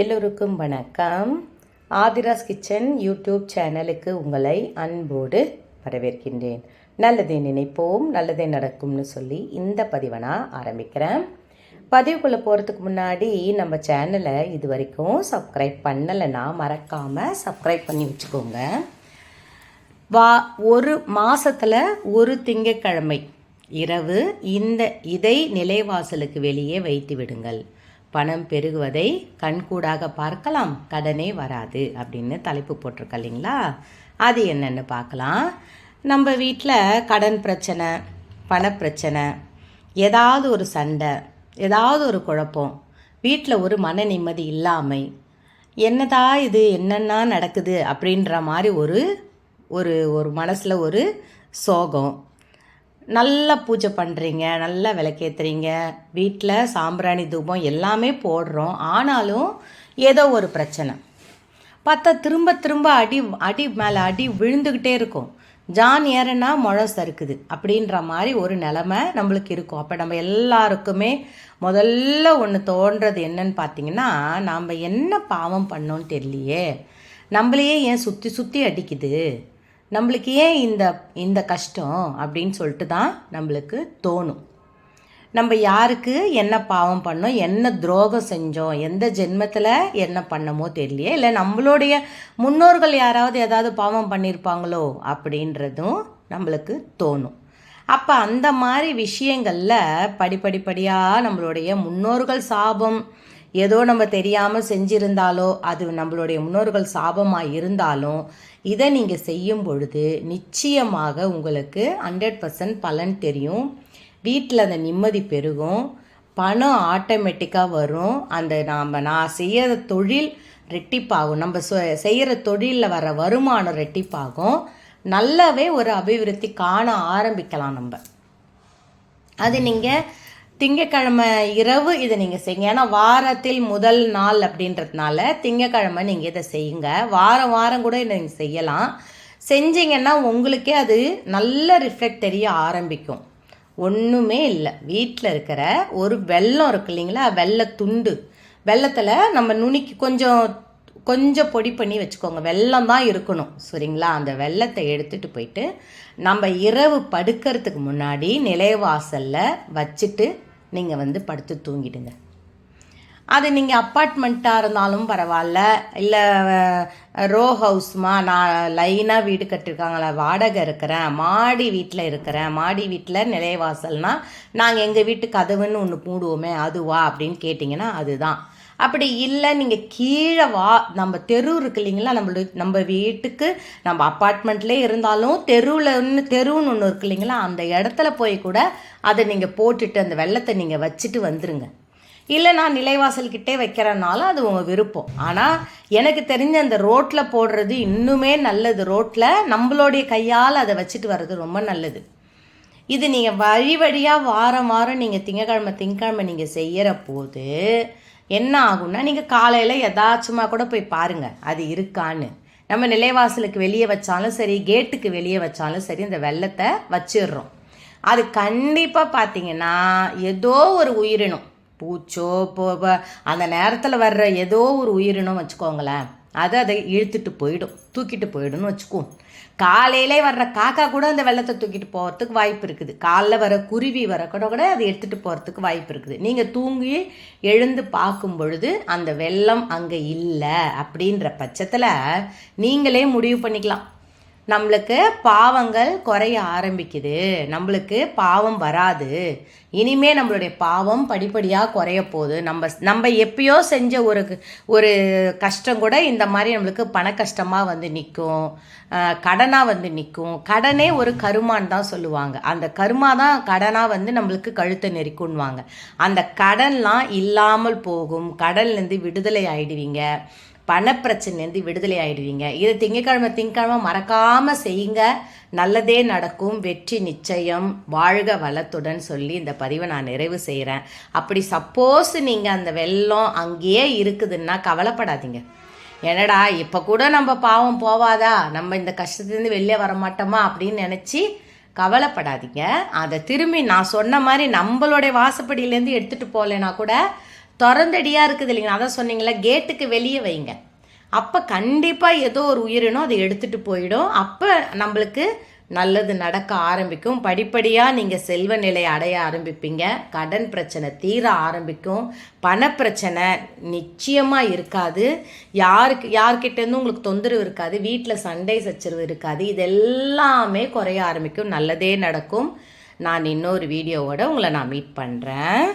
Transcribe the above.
எல்லோருக்கும் வணக்கம். Aadhira's kitchen YouTube சேனலுக்கு உங்களை அன்போடு வரவேற்கின்றேன். நல்லதே நினைப்போம் நல்லதே நடக்கும்னு சொல்லி இந்த பதிவை நான் ஆரம்பிக்கிறேன். பதிவுக்குள்ளே போகிறதுக்கு முன்னாடி நம்ம சேனலை இது வரைக்கும் சப்ஸ்கிரைப் பண்ணலைன்னா மறக்காமல் சப்ஸ்கிரைப் பண்ணி வச்சுக்கோங்க. வா ஒரு மாதத்தில் ஒரு திங்கட்கிழமை இரவு இந்த இதை நிலைவாசலுக்கு வெளியே வைத்து விடுங்கள். பணம் பெருகுவதை கண்கூடாக பார்க்கலாம். கடனே வராது அப்படின்னு தலைப்பு போட்டிருக்க இல்லைங்களா? அது என்னென்னு பார்க்கலாம். நம்ம வீட்டில் கடன் பிரச்சனை பணப்பிரச்சனை ஏதாவது ஒரு சண்டை ஏதாவது ஒரு குழப்பம் வீட்டில் ஒரு மன நிம்மதி இல்லாமை என்னதா இது என்னென்னா நடக்குது அப்படின்ற மாதிரி ஒரு ஒரு ஒரு மனசில் ஒரு சோகம் நல்லா பூஜை பண்ணுறீங்க நல்லா விளக்கேற்றுறீங்க வீட்டில் சாம்பிராணி தூபம் எல்லாமே போடுறோம். ஆனாலும் ஏதோ ஒரு பிரச்சனை. பார்த்தா திரும்ப திரும்ப அடி அடி மேலே அடி விழுந்துக்கிட்டே இருக்கும். ஜான் ஏறனா முழ சறுக்குது அப்படின்ற மாதிரி ஒரு நிலமை நம்மளுக்கு இருக்கும். அப்போ நம்ம எல்லாருக்குமே முதல்ல ஒன்று தோன்றது என்னன்னு பார்த்தீங்கன்னா நாம் என்ன பாவம் பண்ணோன்னு தெரியலையே. நம்மளையே ஏன் சுற்றி சுற்றி அடிக்குது? நம்மளுக்கு ஏன் இந்த இந்த கஷ்டம் அப்படின்னு சொல்லிட்டு தான் நம்மளுக்கு தோணும். நம்ம யாருக்கு என்ன பாவம் பண்ணோம் என்ன துரோகம் செஞ்சோம் எந்த ஜென்மத்தில் என்ன பண்ணமோ தெரியலையே. இல்லை நம்மளுடைய முன்னோர்கள் யாராவது ஏதாவது பாவம் பண்ணியிருப்பாங்களோ அப்படின்றதும் நம்மளுக்கு தோணும். அப்போ அந்த மாதிரி விஷயங்களில் படிப்படிப்படியாக நம்மளுடைய முன்னோர்கள் சாபம் ஏதோ நம்ம தெரியாமல் செஞ்சிருந்தாலோ அது நம்மளுடைய முன்னோர்கள் சாபமாக இருந்தாலும் இதை நீங்கள் செய்யும் பொழுது நிச்சயமாக உங்களுக்கு ஹண்ட்ரட் பர்சன்ட் பலன் தெரியும். வீட்டில் அந்த நிம்மதி பெருகும். பணம் ஆட்டோமேட்டிக்காக வரும். அந்த நாம் நான் செய்கிற தொழில் ரெட்டிப்பாகும். நம்ம செய்கிற தொழிலில் வர வருமானம் ரெட்டிப்பாகும். நல்லாவே ஒரு அபிவிருத்தி காண ஆரம்பிக்கலாம் நம்ம. அது நீங்கள் திங்கக்கிழமை இரவு இதை நீங்கள் செய்யுங்க. ஏன்னா வாரத்தில் முதல் நாள் அப்படின்றதுனால திங்கக்கிழமை நீங்கள் இதை செய்யுங்க. வாரம் வாரம் கூட இதை நீங்கள் செய்யலாம். செஞ்சீங்கன்னா உங்களுக்கே அது நல்ல ரிஃப்ளெக்ட் தெரிய ஆரம்பிக்கும். ஒன்றுமே இல்லை. வீட்டில் இருக்கிற ஒரு வெல்லம் இருக்கு இல்லைங்களா? வெள்ளை துண்டு. வெள்ளத்தில் நம்ம நுனிக்கு கொஞ்சம் கொஞ்சம் பொடி பண்ணி வச்சுக்கோங்க. வெள்ளம் தான் இருக்கணும். சரிங்களா? அந்த வெள்ளத்தை எடுத்துகிட்டு போயிட்டு நம்ம இரவு படுக்கிறதுக்கு முன்னாடி நிலைவாசலில் வச்சுட்டு நீங்கள் வந்து படுத்து தூங்கிடுங்க. அது நீங்கள் அப்பார்ட்மெண்ட்டாக இருந்தாலும் பரவாயில்ல இல்லை ரோ ஹவுஸ்மா நான் லைனாக வீடு கட்டியிருக்காங்களா வாடகை இருக்கிறேன். மாடி வீட்டில் இருக்கிறேன். மாடி வீட்டில் நிலைவாசல்னால் நாங்கள் எங்கள் வீட்டு கதவுன்னு ஒன்று மூடுவோமே அதுவா? அப்படின்னு கேட்டிங்கன்னா அதுதான். அப்படி இல்லை நீங்கள் கீழே வா நம்ம தெரு இருக்கு இல்லைங்களா? நம்மளுடைய நம்ம வீட்டுக்கு நம்ம அப்பார்ட்மெண்ட்லேயே இருந்தாலும் தெருவில் ஒன்று தெருன்னு ஒன்று இருக்கு இல்லைங்களா? அந்த இடத்துல போய் கூட அதை நீங்கள் போட்டுட்டு அந்த வெள்ளத்தை நீங்கள் வச்சுட்டு வந்துருங்க. இல்லை நான் நிலைவாசல்கிட்டே வைக்கிறனாலும் அது உங்கள் விருப்பம். ஆனால் எனக்கு தெரிஞ்ச அந்த ரோட்டில் போடுறது இன்னுமே நல்லது. ரோட்டில் நம்மளுடைய கையால் அதை வச்சுட்டு வர்றது ரொம்ப நல்லது. இது நீங்கள் வழி வழியாக வாரம் வாரம் நீங்கள் திங்கக்கிழமை திங்கக்கிழமை நீங்கள் செய்கிற போது என்ன ஆகும்னா நீங்கள் காலையில் எதாச்சுமா கூட போய் பாருங்கள் அது இருக்கான்னு. நம்ம நிலைவாசலுக்கு வெளியே வச்சாலும் சரி கேட்டுக்கு வெளியே வச்சாலும் சரி இந்த வெள்ளத்தை வச்சிடுறோம். அது கண்டிப்பாக பார்த்தீங்கன்னா ஏதோ ஒரு உயிரினம் பூச்சோ போ அந்த நேரத்தில் வர்ற ஏதோ ஒரு உயிரினம் வச்சுக்கோங்களேன். அது அதை இழுத்துட்டு போயிடும். தூக்கிட்டு போயிடும்னு வச்சுக்குவோம் காலையிலே வர்ற காக்கா கூட அந்த வெள்ளத்தை தூக்கிட்டு போகிறதுக்கு வாய்ப்பு இருக்குது. காலைல வர குருவி வர கூட கூட அதை எடுத்துகிட்டு போகிறதுக்கு வாய்ப்பு இருக்குது. நீங்கள் தூங்கி எழுந்து பார்க்கும் பொழுது அந்த வெள்ளம் அங்கே இல்லை அப்படின்ற பட்சத்தில் நீங்களே முடிவு பண்ணிக்கலாம். நம்மளுக்கு பாவங்கள் குறைய ஆரம்பிக்குது. நம்மளுக்கு பாவம் வராது. இனிமே நம்மளுடைய பாவம் படிப்படியாக குறைய போகுது. நம்ம நம்ம எப்பயோ செஞ்ச ஒரு ஒரு கஷ்டம் கூட இந்த மாதிரி நம்மளுக்கு பண கஷ்டமாக வந்து நிற்கும் கடனாக வந்து நிற்கும் கடனே ஒரு கருமான்னு தான் சொல்லுவாங்க. அந்த கருமா தான் கடனாக வந்து நம்மளுக்கு கழுத்தை நெரிக்குன்வாங்க அந்த கடன்லாம் இல்லாமல் போகும். கடல்லேருந்து விடுதலை ஆயிடுவீங்க. பணப்பிரச்சனைலேருந்து விடுதலை ஆயிடுவீங்க இது திங்கக்கிழமை திங்கக்கிழமை மறக்காமல் செய்யுங்க. நல்லதே நடக்கும். வெற்றி நிச்சயம். வாழ்க வளத்துடன் சொல்லி இந்த பதிவை நான் நிறைவு செய்கிறேன் அப்படி சப்போஸ் நீங்கள் அந்த வெள்ளம் அங்கேயே இருக்குதுன்னா கவலைப்படாதீங்க. என்னடா இப்போ கூட நம்ம பாவம் போவாதா? நம்ம இந்த கஷ்டத்துலேருந்து வெளியே வர மாட்டோமா அப்படின்னு நினச்சி கவலைப்படாதீங்க. அதை திரும்பி நான் சொன்ன மாதிரி நம்மளுடைய வாசப்படியிலேருந்து எடுத்துகிட்டு போகலைன்னா கூட திறந்தடியாக இருக்குது இல்லைங்களா அதான் சொன்னீங்களா கேட்டுக்கு வெளியே வைங்க. அப்போ கண்டிப்பாக ஏதோ ஒரு உயிரினோ அதை எடுத்துகிட்டு போயிடும். அப்போ நம்மளுக்கு நல்லது நடக்க ஆரம்பிக்கும். படிப்படியாக நீங்கள் செல்வ நிலை அடைய ஆரம்பிப்பீங்க. கடன் பிரச்சனை தீர ஆரம்பிக்கும். பணப்பிரச்சனை நிச்சயமாக இருக்காது. யாருக்கு யார்கிட்டேருந்தும் உங்களுக்கு தொந்தரவு இருக்காது. வீட்டில் சண்டை சச்சரவு இருக்காது. இது எல்லாமே குறைய ஆரம்பிக்கும். நல்லதே நடக்கும். நான் இன்னொரு வீடியோவோட உங்களை நான் மீட் பண்ணுறேன்